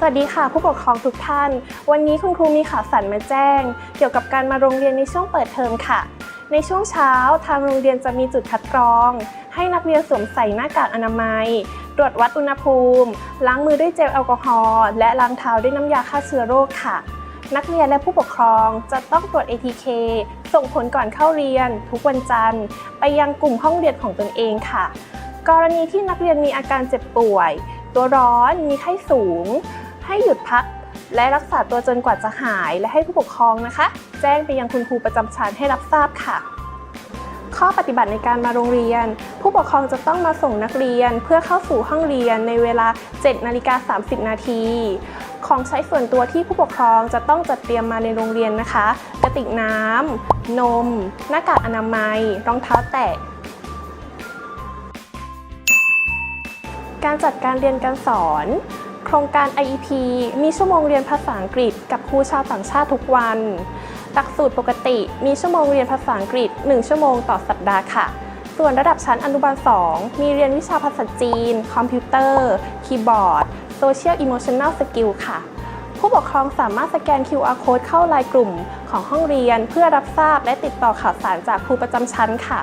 สวัสดีค่ะ ผู้ปกครองทุกท่าน วันนี้คุณครูมีข่าวสารมาแจ้ง เกี่ยวกับการมาโรงเรียนในช่วงเปิดเทอมค่ะ ในช่วงเช้าทางโรงเรียนจะมีจุดคัดกรอง ให้นักเรียนสวมใส่หน้ากากอนามัย ตรวจวัดอุณหภูมิ ล้างมือด้วยเจลแอลกอฮอล์และล้างเท้าด้วยน้ำยาฆ่าเชื้อโรคค่ะ นักเรียนและผู้ปกครองจะต้องตรวจ ATK ส่งผลก่อนเข้าเรียน ทุกวันจันทร์ ไปยังกลุ่มห้องเรียนของตนเองค่ะ กรณีที่นักเรียนมีอาการเจ็บป่วย ตัวร้อนมีไข้สูง ให้หยุดพัก และรักษาตัวจนกว่าจะหายและให้ผู้ปกครองนะคะ แจ้งไปยังคุณครูประจำชั้นให้รับทราบค่ะ ข้อปฏิบัติในการมาโรงเรียน ผู้ปกครองจะต้องมาส่งนักเรียนเพื่อเข้าสู่ห้องเรียนในเวลา 7นาฬิกา30 นาทีของใช้ส่วนตัวที่ผู้ปกครองจะต้องจัดเตรียมมาในโรงเรียนนะคะ กระติกน้ำ นม หน้ากากอนามัย รองเท้าแตะ การจัดการเรียนการสอน โครงการ IEP มีชั่วโมงเรียนภาษาอังกฤษ กับครูชาวต่างชาติทุกวัน หลักสูตรปกติ มีชั่วโมงเรียนภาษาอังกฤษ 1 ชั่วโมงต่อสัปดาห์ค่ะ ส่วนระดับชั้นอนุบาล 2 มีเรียนวิชาภาษาจีน คอมพิวเตอร์ คีย์บอร์ด Social Emotional Skill ค่ะ ผู้ปกครองสามารถสแกน QR Code เข้าไลน์กลุ่มของห้องเรียนเพื่อรับทราบและติดต่อข่าวสารจากครูประจำชั้นค่ะ